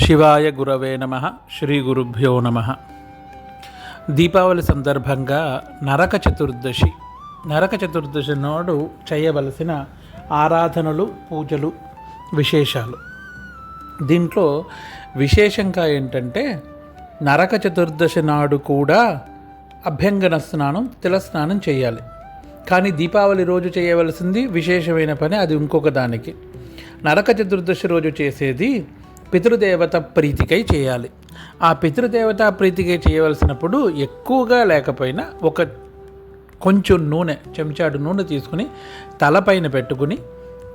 శివాయ గురవే నమ శ్రీ గురుభ్యో నమ. దీపావళి సందర్భంగా నరక చతుర్దశి. నరక చతుర్దశి నాడు చేయవలసిన ఆరాధనలు పూజలు విశేషాలు. దీంట్లో విశేషంగా ఏంటంటే నరక చతుర్దశి నాడు కూడా అభ్యంగన స్నానం తిలస్నానం చేయాలి. కానీ దీపావళి రోజు చేయవలసింది విశేషమైన పని అది ఇంకొక దానికి. నరక చతుర్దశి రోజు చేసేది పితృదేవత ప్రీతికై చేయాలి. ఆ పితృదేవత ప్రీతికై చేయవలసినప్పుడు ఎక్కువగా లేకపోయినా ఒక కొంచెం నూనె చెంచాడు నూనె తీసుకుని తలపైన పెట్టుకుని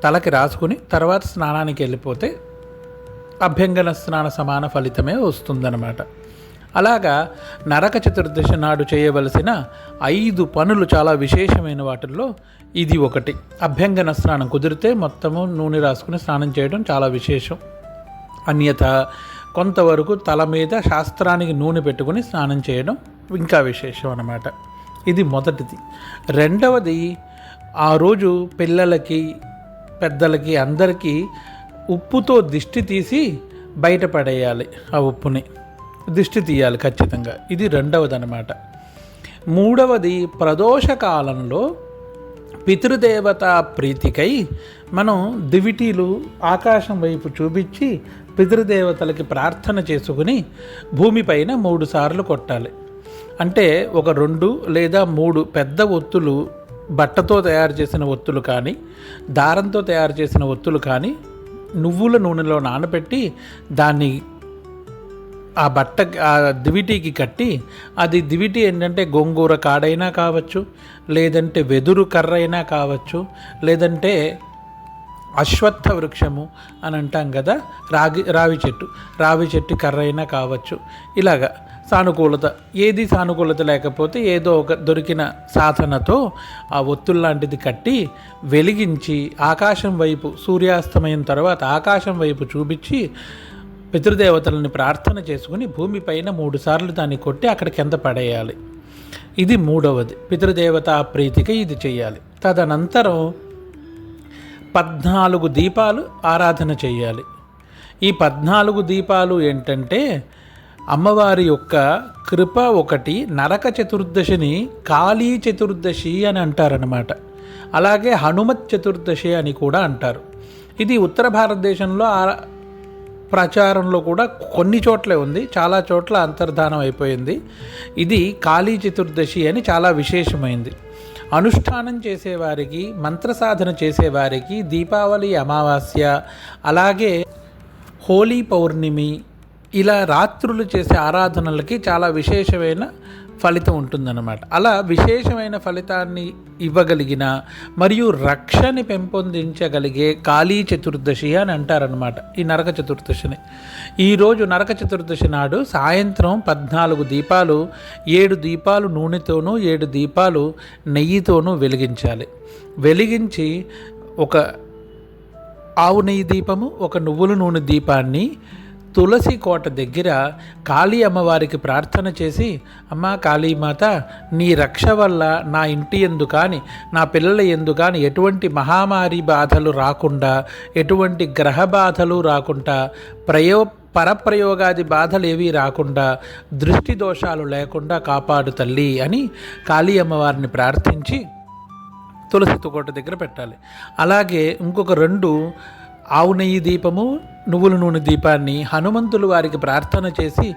తలకి రాసుకుని తర్వాత స్నానానికి వెళ్ళిపోతే అభ్యంగన స్నాన సమాన ఫలితమే వస్తుందన్నమాట. అలాగా నరక చతుర్దశి నాడు చేయవలసిన ఐదు పనులు చాలా విశేషమైన వాటిల్లో ఇది ఒకటి. అభ్యంగన స్నానం కుదిరితే మొత్తము నూనె రాసుకుని స్నానం చేయడం చాలా విశేషం. అన్యత కొంతవరకు తల మీద శాస్త్రానికి నూనె పెట్టుకుని స్నానం చేయడం ఇంకా విశేషం అన్నమాట. ఇది మొదటిది. రెండవది ఆ రోజు పిల్లలకి పెద్దలకి అందరికీ ఉప్పుతో దిష్టి తీసి బయటపడేయాలి ఆ ఉప్పుని. దిష్టి తీయాలి ఖచ్చితంగా. ఇది రెండవది అనమాట మూడవది ప్రదోష కాలంలో పితృదేవత ప్రీతికై మనం దివిటీలు ఆకాశం వైపు చూపించి పితృదేవతలకి ప్రార్థన చేసుకుని భూమిపైన మూడు సార్లు కొట్టాలి. అంటే ఒక రెండు లేదా మూడు పెద్ద ఒత్తులు బట్టతో తయారు చేసిన ఒత్తులు కానీ దారంతో తయారు చేసిన ఒత్తులు కానీ నువ్వుల నూనెలో నానబెట్టి దాన్ని ఆ బట్ట ఆ దివిటీకి కట్టి అది దివిటీ ఏంటంటే గోంగూర కాడైనా కావచ్చు లేదంటే వెదురు కర్ర అయినా కావచ్చు లేదంటే అశ్వత్థ వృక్షము అని అంటాం కదా రాగి రావి చెట్టు. రావి చెట్టు కర్రైనా కావచ్చు. ఇలాగా సానుకూలత. ఏది సానుకూలత లేకపోతే ఏదో ఒక దొరికిన సాధనతో ఆ ఒత్తులు లాంటిది కట్టి వెలిగించి ఆకాశం వైపు సూర్యాస్తమయం తర్వాత ఆకాశం వైపు చూపించి పితృదేవతలని ప్రార్థన చేసుకుని భూమిపైన మూడుసార్లు దాన్ని కొట్టి అక్కడ కింద పడేయాలి? ఇది మూడవది. పితృదేవత ప్రీతికి ఇది చేయాలి. తదనంతరం పద్నాలుగు దీపాలు ఆరాధన చేయాలి. ఈ పద్నాలుగు దీపాలు ఏంటంటే అమ్మవారి యొక్క కృప ఒకటి నరక చతుర్దశిని కాళీ చతుర్దశి అని అంటారనమాట అలాగే హనుమత్ చతుర్దశి అని కూడా అంటారు. ఇది ఉత్తర భారతదేశంలో ఆ- ప్రచారంలో కూడా కొన్ని చోట్లే ఉంది. చాలా చోట్ల అంతర్ధానం అయిపోయింది. ఇది కాళీ చతుర్దశి అని చాలా విశేషమైంది. అనుష్ఠానం చేసేవారికి మంత్ర సాధన చేసేవారికి దీపావళి అమావాస్య అలాగే హోలీ పౌర్ణమి ఇలా రాత్రులు చేసే ఆరాధనలకి చాలా విశేషమైన ఫలితం ఉంటుందన్నమాట. అలా విశేషమైన ఫలితాన్ని ఇవ్వగలిగిన మరియు రక్షని పెంపొందించగలిగే కాళీ చతుర్దశి అని అంటారనమాట ఈ నరక చతుర్దశిని. ఈరోజు నరక చతుర్దశి నాడు సాయంత్రం పద్నాలుగు దీపాలు ఏడు దీపాలు నూనెతోనూ ఏడు దీపాలు నెయ్యితోనూ వెలిగించాలి. వెలిగించి ఒక ఆవు నెయ్యి దీపము ఒక నువ్వుల నూనె దీపాన్ని తులసి కోట దగ్గర కాళీ అమ్మవారికి ప్రార్థన చేసి అమ్మా కాళీమాత నీ రక్ష వల్ల నా ఇంటి ఎందు కానీ నా పిల్లల ఎందు కానీ ఎటువంటి మహామారి బాధలు రాకుండా ఎటువంటి గ్రహ బాధలు రాకుండా ప్రయో పరప్రయోగాది బాధలేవి రాకుండా దృష్టి దోషాలు లేకుండా కాపాడు తల్లి అని కాళీ అమ్మవారిని ప్రార్థించి తులసి కోట దగ్గర పెట్టాలి. అలాగే ఇంకొక రెండు ఆవు నెయ్యి దీపము నువ్వుల నూనె దీపాన్ని హనుమంతులు వారికి ప్రార్థన చేసి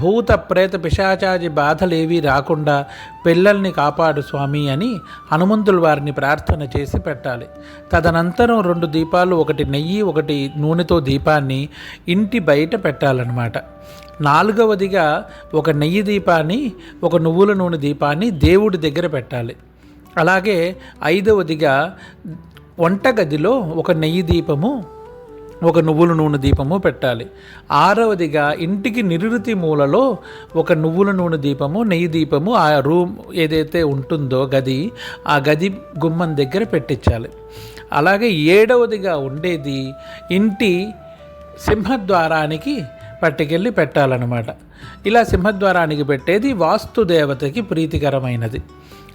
భూత ప్రేత పిశాచాది బాధలేవి రాకుండా పిల్లల్ని కాపాడు స్వామి అని హనుమంతుల వారిని ప్రార్థన చేసి పెట్టాలి. తదనంతరం రెండు దీపాలు ఒకటి నెయ్యి ఒకటి నూనెతో దీపాన్ని ఇంటి బయట పెట్టాలన్నమాట. నాలుగవదిగా ఒక నెయ్యి దీపాన్ని ఒక నువ్వుల నూనె దీపాన్ని దేవుడి దగ్గర పెట్టాలి. అలాగే ఐదవదిగా వంటగదిలో ఒక నెయ్యి దీపము ఒక నువ్వుల నూనె దీపము పెట్టాలి. ఆరవదిగా ఇంటికి నిరుతి మూలలో ఒక నువ్వుల నూనె దీపము నెయ్యి దీపము ఆ రూమ్ ఏదైతే ఉంటుందో గది ఆ గది గుమ్మం దగ్గర పెట్టించాలి. అలాగే ఏడవదిగా ఉండేది ఇంటి సింహద్వారానికి పట్టుకెళ్ళి పెట్టాలన్నమాట. ఇలా సింహద్వారానికి పెట్టేది వాస్తు దేవతకి ప్రీతికరమైనది.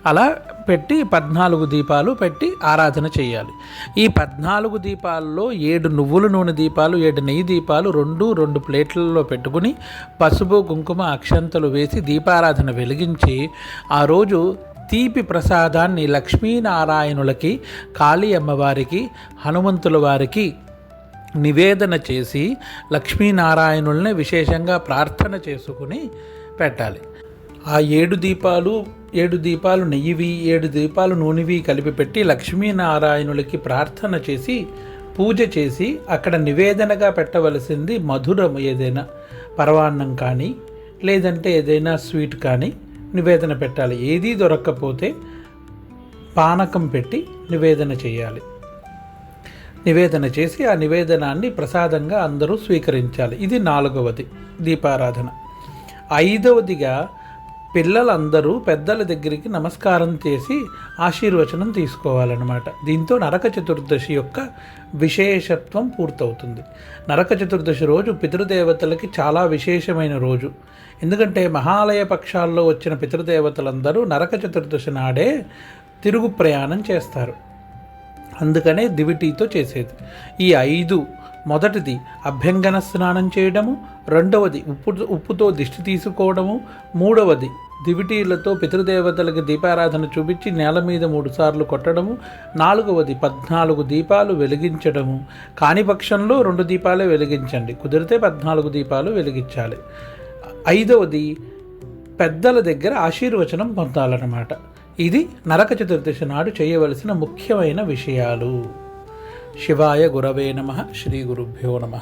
అలా పెట్టి పద్నాలుగు దీపాలు పెట్టి ఆరాధన చేయాలి. ఈ పద్నాలుగు దీపాల్లో ఏడు నువ్వుల నూనె దీపాలు ఏడు నెయ్యి దీపాలు రెండు రెండు ప్లేట్లలో పెట్టుకుని పసుపు కుంకుమ అక్షంతలు వేసి దీపారాధన వెలిగించి ఆ రోజు తీపి ప్రసాదాన్ని లక్ష్మీనారాయణులకి కాళీ అమ్మవారికి హనుమంతుల వారికి నివేదన చేసి లక్ష్మీనారాయణుల్ని విశేషంగా ప్రార్థన చేసుకుని పెట్టాలి. ఆ ఏడు దీపాలు ఏడు దీపాలు నెయ్యివి ఏడు దీపాలు నూనెవి కలిపి పెట్టి లక్ష్మీనారాయణులకి ప్రార్థన చేసి పూజ చేసి అక్కడ నివేదనగా పెట్టవలసింది మధురం ఏదైనా పరవాన్నం కానీ లేదంటే ఏదైనా స్వీట్ కానీ నివేదన పెట్టాలి. ఏదీ దొరక్కపోతే పానకం పెట్టి నివేదన చేయాలి. నివేదన చేసి ఆ నివేదనాన్ని ప్రసాదంగా అందరూ స్వీకరించాలి. ఇది నాలుగవది దీపారాధన. ఐదవదిగా పిల్లలందరూ పెద్దల దగ్గరికి నమస్కారం చేసి ఆశీర్వచనం తీసుకోవాలన్నమాట. దీంతో నరక చతుర్దశి యొక్క విశేషత్వం పూర్తవుతుంది. నరక చతుర్దశి రోజు పితృదేవతలకి చాలా విశేషమైన రోజు. ఎందుకంటే మహాలయ పక్షాల్లో వచ్చిన పితృదేవతలందరూ నరక చతుర్దశి నాడే తిరుగు ప్రయాణం చేస్తారు. అందుకనే దివిటీతో చేసేది. ఈ ఐదు మొదటిది అభ్యంగన స్నానం చేయడము రెండవది ఉప్పు ఉప్పుతో దిష్టి తీసుకోవడము మూడవది దివిటీలతో పితృదేవతలకు దీపారాధన చూపించి నేల మీద మూడు సార్లు కొట్టడము నాలుగవది పద్నాలుగు దీపాలు వెలిగించడము. కాని పక్షంలో రెండు దీపాలే వెలిగించండి. కుదిరితే పద్నాలుగు దీపాలు వెలిగించాలి. ఐదవది పెద్దల దగ్గర ఆశీర్వచనం పొందాలన్నమాట. ఇది నరక చతుర్దశి నాడు చేయవలసిన ముఖ్యమైన విషయాలు. శివాయ గురవే నమ శ్రీ గురుభ్యో నమ.